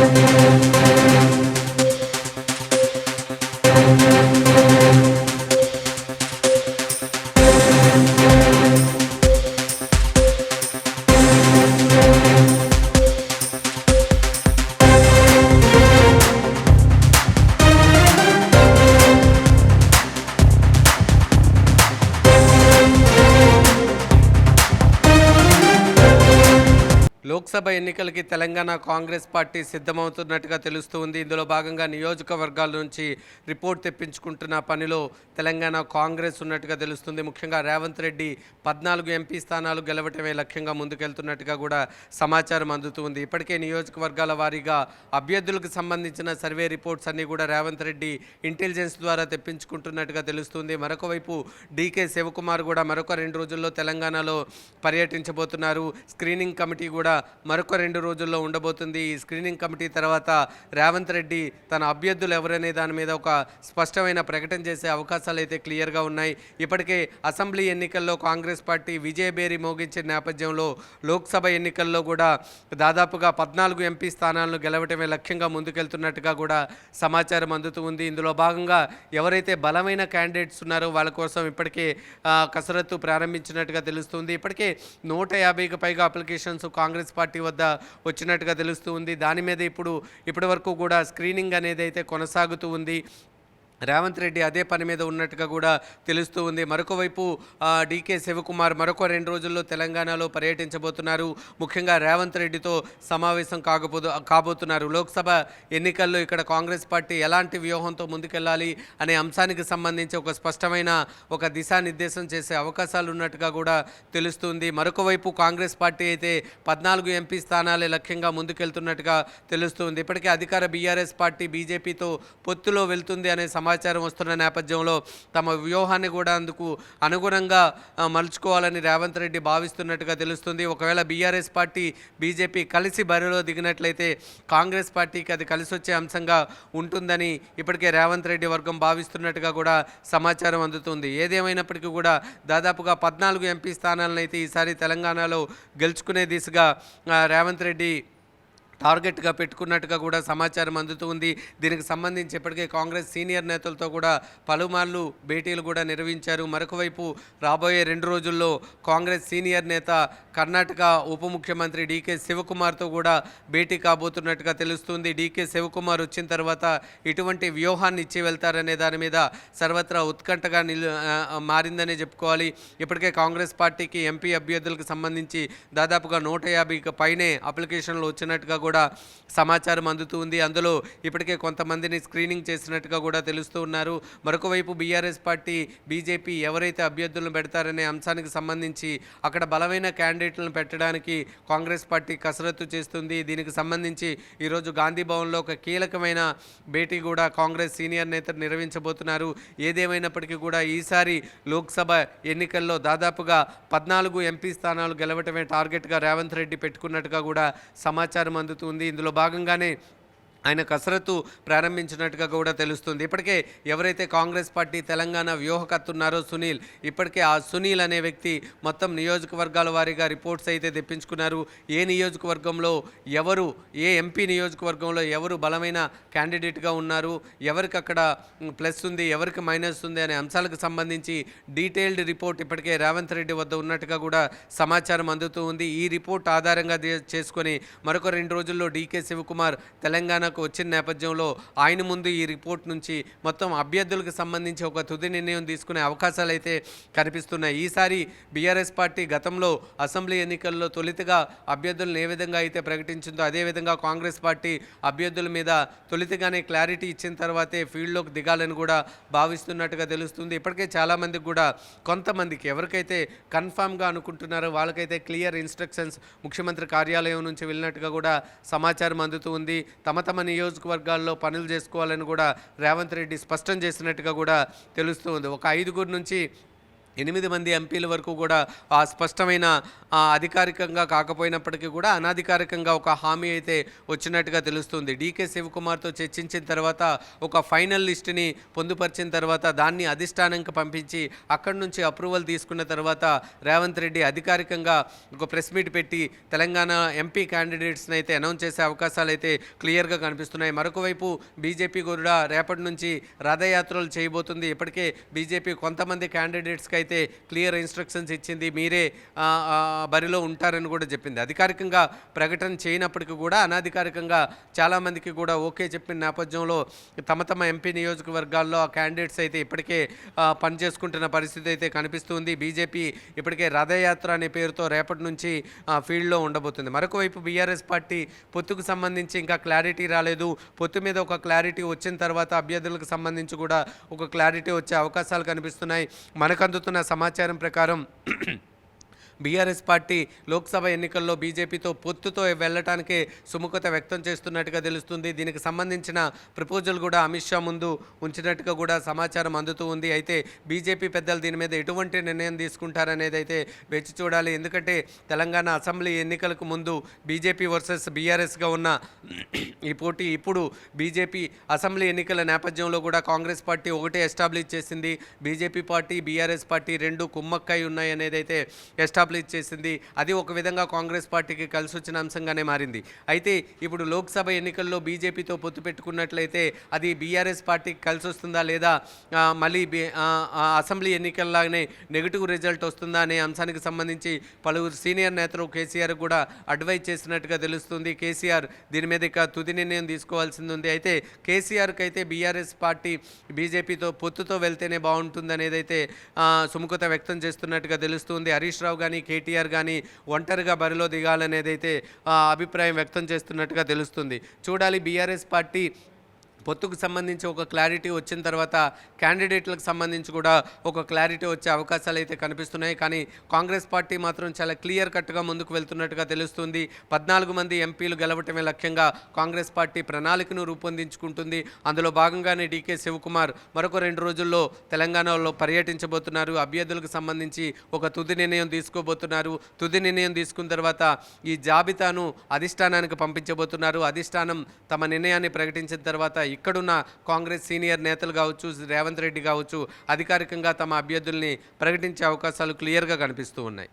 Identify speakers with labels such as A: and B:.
A: Música Lok Sabha ఎన్నికలకి Telangana Congress party సిద్ధమవుతున్నట్టుగా తెలుస్తుంది ఇందులో భాగంగా నియోజకవర్గాల నుంచి రిపోర్ట్ తెప్పించుకుంటున్న పనిలో తెలంగాణ కాంగ్రెస్ ఉన్నట్టుగా తెలుస్తుంది. ముఖ్యంగా రేవంత్ రెడ్డి పద్నాలుగు ఎంపీ స్థానాలు గెలవటమే లక్ష్యంగా ముందుకెళ్తున్నట్టుగా కూడా సమాచారం అందుతుంది ఇప్పటికే నియోజకవర్గాల వారీగా అభ్యర్థులకు సంబంధించిన సర్వే రిపోర్ట్స్ అన్నీ కూడా రేవంత్ రెడ్డి ఇంటెలిజెన్స్ ద్వారా తెప్పించుకుంటున్నట్టుగా తెలుస్తుంది. మరొక వైపు డీకే శివకుమార్ కూడా మరొక రెండు రోజుల్లో తెలంగాణలో పర్యటించబోతున్నారు. స్క్రీనింగ్ కమిటీ కూడా మరొక రెండు రోజుల్లో ఉండబోతుంది. ఈ స్క్రీనింగ్ కమిటీ తర్వాత రేవంత్ రెడ్డి తన అభ్యర్థులు ఎవరనే దాని మీద ఒక స్పష్టమైన ప్రకటన చేసే అవకాశాలు అయితే క్లియర్గా ఉన్నాయి. ఇప్పటికే అసెంబ్లీ ఎన్నికల్లో కాంగ్రెస్ పార్టీ విజయబేరి మోగించిన నేపథ్యంలో లోక్సభ ఎన్నికల్లో కూడా దాదాపుగా పద్నాలుగు ఎంపీ స్థానాలను గెలవటమే లక్ష్యంగా ముందుకెళ్తున్నట్టుగా కూడా సమాచారం అందుతూ ఉంది. ఇందులో భాగంగా ఎవరైతే బలమైన క్యాండిడేట్స్ ఉన్నారో వాళ్ళ కోసం ఇప్పటికే కసరత్తు ప్రారంభించినట్టుగా తెలుస్తుంది ఇప్పటికే నూట యాభైకి పైగా అప్లికేషన్స్ కాంగ్రెస్ పార్టీ వద్ద వచ్చినట్టుగా తెలుస్తూ ఉంది. దాని మీద ఇప్పుడు ఇప్పటి వరకు కూడా స్క్రీనింగ్ అనేది అయితే కొనసాగుతూ ఉంది. రేవంత్ రెడ్డి అదే పని మీద ఉన్నట్టుగా కూడా తెలుస్తూ ఉంది. మరొకవైపు డీకే శివకుమార్ మరొక రెండు రోజుల్లో తెలంగాణలో పర్యటించబోతున్నారు. ముఖ్యంగా రేవంత్ రెడ్డితో సమావేశం కాకపోదు కాబోతున్నారు. లోక్సభ ఎన్నికల్లో ఇక్కడ కాంగ్రెస్ పార్టీ ఎలాంటి వ్యూహంతో ముందుకెళ్ళాలి అనే అంశానికి సంబంధించి ఒక స్పష్టమైన ఒక దిశానిర్దేశం చేసే అవకాశాలు ఉన్నట్టుగా కూడా తెలుస్తుంది. మరొకవైపు కాంగ్రెస్ పార్టీ అయితే పద్నాలుగు ఎంపీ స్థానాలే లక్ష్యంగా ముందుకెళ్తున్నట్టుగా తెలుస్తుంది. ఇప్పటికే అధికార బీఆర్ఎస్ పార్టీ బీజేపీతో పొత్తులో వెళ్తుంది అనే సమాచారం సమాచారం వస్తున్న నేపథ్యంలో తమ వ్యూహాన్ని కూడా అందుకు అనుగుణంగా మలుచుకోవాలని రేవంత్ రెడ్డి భావిస్తున్నట్టుగా తెలుస్తుంది. ఒకవేళ బీఆర్ఎస్ పార్టీ బీజేపీ కలిసి బరిలో దిగినట్లయితే కాంగ్రెస్ పార్టీకి అది కలిసి వచ్చే అంశంగా ఉంటుందని ఇప్పటికే రేవంత్ రెడ్డి వర్గం భావిస్తున్నట్టుగా కూడా సమాచారం అందుతుంది. ఏదేమైనప్పటికీ కూడా దాదాపుగా పద్నాలుగు ఎంపీ స్థానాలను అయితే ఈసారి తెలంగాణలో గెలుచుకునే దిశగా రేవంత్ రెడ్డి టార్గెట్గా పెట్టుకున్నట్టుగా కూడా సమాచారం అందుతూ ఉంది. దీనికి సంబంధించి ఇప్పటికే కాంగ్రెస్ సీనియర్ నేతలతో కూడా పలుమార్లు భేటీలు కూడా నిర్వహించారు. మరొక వైపు రాబోయే రెండు రోజుల్లో కాంగ్రెస్ సీనియర్ నేత కర్ణాటక ఉప ముఖ్యమంత్రి డీకే శివకుమార్తో కూడా భేటీ కాబోతున్నట్టుగా తెలుస్తుంది. డీకే శివకుమార్ వచ్చిన తర్వాత ఇటువంటి వ్యూహాన్ని ఇచ్చి వెళ్తారనే దాని మీద సర్వత్రా ఉత్కంఠగా నిల్ మారిందనే చెప్పుకోవాలి. ఇప్పటికే కాంగ్రెస్ పార్టీకి ఎంపీ అభ్యర్థులకు సంబంధించి దాదాపుగా నూట యాభైకి పైనే అప్లికేషన్లు వచ్చినట్టుగా కూడా కూడా సమాచారం అందుతూ ఉంది. అందులో ఇప్పటికే కొంతమందిని స్క్రీనింగ్ చేసినట్టుగా కూడా తెలుస్తూ ఉన్నారు. మరొక వైపు బీఆర్ఎస్ పార్టీ బీజేపీ ఎవరైతే అభ్యర్థులను పెడతారనే అంశానికి సంబంధించి అక్కడ బలమైన క్యాండిడేట్లను పెట్టడానికి కాంగ్రెస్ పార్టీ కసరత్తు చేస్తుంది. దీనికి సంబంధించి ఈరోజు గాంధీ భవన్లో ఒక కీలకమైన భేటీ కూడా కాంగ్రెస్ సీనియర్ నేతలు నిర్వహించబోతున్నారు. ఏదేమైనప్పటికీ కూడా ఈసారి లోక్సభ ఎన్నికల్లో దాదాపుగా పద్నాలుగు ఎంపీ స్థానాలు గెలవటమే టార్గెట్గా రేవంత్ రెడ్డి పెట్టుకున్నట్టుగా కూడా సమాచారం అందుతుంది జరుగుతుంది ఇందులో భాగంగానే ఆయన కసరత్తు ప్రారంభించినట్టుగా కూడా తెలుస్తుంది. ఇప్పటికే ఎవరైతే కాంగ్రెస్ పార్టీ తెలంగాణ వ్యూహకత్తున్నారో సునీల్ ఇప్పటికే ఆ సునీల్ అనే వ్యక్తి మొత్తం నియోజకవర్గాల వారీగా రిపోర్ట్స్ అయితే తెప్పించుకున్నారు. ఏ నియోజకవర్గంలో ఎవరు ఏ ఎంపీ నియోజకవర్గంలో ఎవరు బలమైన క్యాండిడేట్గా ఉన్నారు ఎవరికి అక్కడ ప్లస్ ఉంది ఎవరికి మైనస్ ఉంది అనే అంశాలకు సంబంధించి డీటెయిల్డ్ రిపోర్ట్ ఇప్పటికే రేవంత్ రెడ్డి వద్ద ఉన్నట్టుగా కూడా సమాచారం అందుతూ ఉంది. ఈ రిపోర్ట్ ఆధారంగా చేసుకొని మరొక రెండు రోజుల్లో డీకే శివకుమార్ తెలంగాణ తెలంగాణకు వచ్చిన నేపథ్యంలో ఆయన ముందు ఈ రిపోర్ట్ నుంచి మొత్తం అభ్యర్థులకు సంబంధించి ఒక తుది నిర్ణయం తీసుకునే అవకాశాలు అయితే కనిపిస్తున్నాయి. ఈసారి బీఆర్ఎస్ పార్టీ గతంలో అసెంబ్లీ ఎన్నికల్లో తొలితగా అభ్యర్థులను ఏ విధంగా అయితే ప్రకటించిందో అదేవిధంగా కాంగ్రెస్ పార్టీ అభ్యర్థుల మీద తొలితగానే క్లారిటీ ఇచ్చిన తర్వాతే ఫీల్డ్లోకి దిగాలని కూడా భావిస్తున్నట్టుగా తెలుస్తుంది. ఇప్పటికే చాలామందికి కూడా కొంతమందికి ఎవరికైతే కన్ఫామ్గా అనుకుంటున్నారో వాళ్ళకైతే క్లియర్ ఇన్స్ట్రక్షన్స్ ముఖ్యమంత్రి కార్యాలయం నుంచి వెళ్ళినట్టుగా కూడా సమాచారం అందుతూ ఉంది. తమ తమ నియోజకవర్గాల్లో పనులు చేసుకోవాలని కూడా రేవంత్ రెడ్డి స్పష్టం చేసినట్టుగా కూడా తెలుస్తుంది ఒక ఐదుగురు నుంచి ఎనిమిది మంది ఎంపీల వరకు కూడా ఆ స్పష్టమైన అధికారికంగా కాకపోయినప్పటికీ కూడా అనధికారికంగా ఒక హామీ అయితే వచ్చినట్టుగా తెలుస్తుంది. డీకే శివకుమార్తో చర్చించిన తర్వాత ఒక ఫైనల్ లిస్టుని పొందుపరిచిన తర్వాత దాన్ని అధిష్టానంకి పంపించి అక్కడి నుంచి అప్రూవల్ తీసుకున్న తర్వాత రేవంత్ రెడ్డి అధికారికంగా ఒక ప్రెస్ మీట్ పెట్టి తెలంగాణ ఎంపీ క్యాండిడేట్స్ని అయితే అనౌన్స్ చేసే అవకాశాలు అయితే క్లియర్గా కనిపిస్తున్నాయి. మరొక వైపు బీజేపీ కూడా రేపటి నుంచి రథయాత్రలు చేయబోతుంది. ఇప్పటికే బీజేపీ కొంతమంది క్యాండిడేట్స్కి అయితే అయితే క్లియర్ ఇన్స్ట్రక్షన్స్ ఇచ్చింది మీరే బరిలో ఉంటారని కూడా చెప్పింది. అధికారికంగా ప్రకటన చేయనప్పటికీ కూడా అనధికారికంగా చాలామందికి కూడా ఓకే చెప్పిన నేపథ్యంలో తమ తమ ఎంపీ నియోజకవర్గాల్లో ఆ క్యాండిడేట్స్ అయితే ఇప్పటికే పనిచేసుకుంటున్న పరిస్థితి అయితే కనిపిస్తుంది. బీజేపీ ఇప్పటికే రథయాత్ర అనే పేరుతో రేపటి నుంచి ఆ, ఫీల్డ్లో ఉండబోతుంది. మరొక వైపు బీఆర్ఎస్ పార్టీ పొత్తుకు సంబంధించి ఇంకా క్లారిటీ రాలేదు. పొత్తు మీద ఒక క్లారిటీ వచ్చిన తర్వాత అభ్యర్థులకు సంబంధించి కూడా ఒక క్లారిటీ వచ్చే అవకాశాలు కనిపిస్తున్నాయి. మనకు అందుతున్న సమాచారం ప్రకారం బీఆర్ఎస్ పార్టీ లోక్సభ ఎన్నికల్లో బీజేపీతో పొత్తుతో వెళ్ళటానికి సుముఖత వ్యక్తం చేస్తున్నట్టుగా తెలుస్తుంది. దీనికి సంబంధించిన ప్రపోజల్ కూడా అమిత్ షా ముందు ఉంచినట్టుగా కూడా సమాచారం అందుతూ ఉంది. అయితే బీజేపీ పెద్దలు దీని మీద ఎటువంటి నిర్ణయం తీసుకుంటారనేది అయితే వేచి చూడాలి. ఎందుకంటే తెలంగాణ అసెంబ్లీ ఎన్నికలకు ముందు బీజేపీ వర్సెస్ బీఆర్ఎస్గా ఉన్న ఈ పోటీ ఇప్పుడు బీజేపీ అసెంబ్లీ ఎన్నికల నేపథ్యంలో కూడా కాంగ్రెస్ పార్టీ ఒకటే ఎస్టాబ్లిష్ చేసింది. బీజేపీ పార్టీ బీఆర్ఎస్ పార్టీ రెండు కుమ్మక్కై ఉన్నాయి అనేది అయితే ఎస్టాబ్లిష్ చేసింది అది ఒక విధంగా కాంగ్రెస్ పార్టీకి కలిసి వచ్చిన అంశంగానే మారింది. అయితే ఇప్పుడు లోక్సభ ఎన్నికల్లో బీజేపీతో పొత్తు పెట్టుకున్నట్లయితే అది బీఆర్ఎస్ పార్టీకి కలిసి వస్తుందా లేదా? మళ్ళీ అసెంబ్లీ ఎన్నికల్లాగానే నెగిటివ్ రిజల్ట్ వస్తుందా అనే అంశానికి సంబంధించి పలువురు సీనియర్ నేతలు కేసీఆర్ కూడా అడ్వైజ్ చేసినట్టుగా తెలుస్తుంది. కేసీఆర్ దీని మీద ఇక తుది నిర్ణయం తీసుకోవాల్సింది ఉంది. అయితే కేసీఆర్కి అయితే బీఆర్ఎస్ పార్టీ బీజేపీతో పొత్తుతో వెళ్తేనే బాగుంటుంది అనేది అయితే సుముఖత వ్యక్తం చేస్తున్నట్టుగా తెలుస్తుంది. హరీష్ రావు కానీ కేటీఆర్ కానీ ఒంటరిగా బరిలో దిగాలనేదైతే అభిప్రాయం వ్యక్తం చేస్తున్నట్టుగా తెలుస్తుంది. చూడాలి బీఆర్ఎస్ పార్టీ పొత్తుకు సంబంధించి ఒక క్లారిటీ వచ్చిన తర్వాత క్యాండిడేట్లకు సంబంధించి కూడా ఒక క్లారిటీ వచ్చే అవకాశాలు అయితే కనిపిస్తున్నాయి. కానీ కాంగ్రెస్ పార్టీ మాత్రం చాలా క్లియర్ కట్గా ముందుకు వెళ్తున్నట్టుగా తెలుస్తుంది. పద్నాలుగు మంది ఎంపీలు గెలవటమే లక్ష్యంగా కాంగ్రెస్ పార్టీ ప్రణాళికను రూపొందించుకుంటుంది. అందులో భాగంగానే డీకే శివకుమార్ మరొక రెండు రోజుల్లో తెలంగాణలో పర్యటించబోతున్నారు. అభ్యర్థులకు సంబంధించి ఒక తుది నిర్ణయం తీసుకోబోతున్నారు. తుది నిర్ణయం తీసుకున్న తర్వాత ఈ జాబితాను అధిష్టానానికి పంపించబోతున్నారు. అధిష్టానం తమ నిర్ణయాన్ని ప్రకటించిన తర్వాత ఇక్కడున్న కాంగ్రెస్ సీనియర్ నేతలు కావచ్చు రేవంత్ రెడ్డి కావచ్చు అధికారికంగా తమ అభ్యర్థుల్ని ప్రకటించే అవకాశాలు క్లియర్గా కనిపిస్తూ ఉన్నాయి.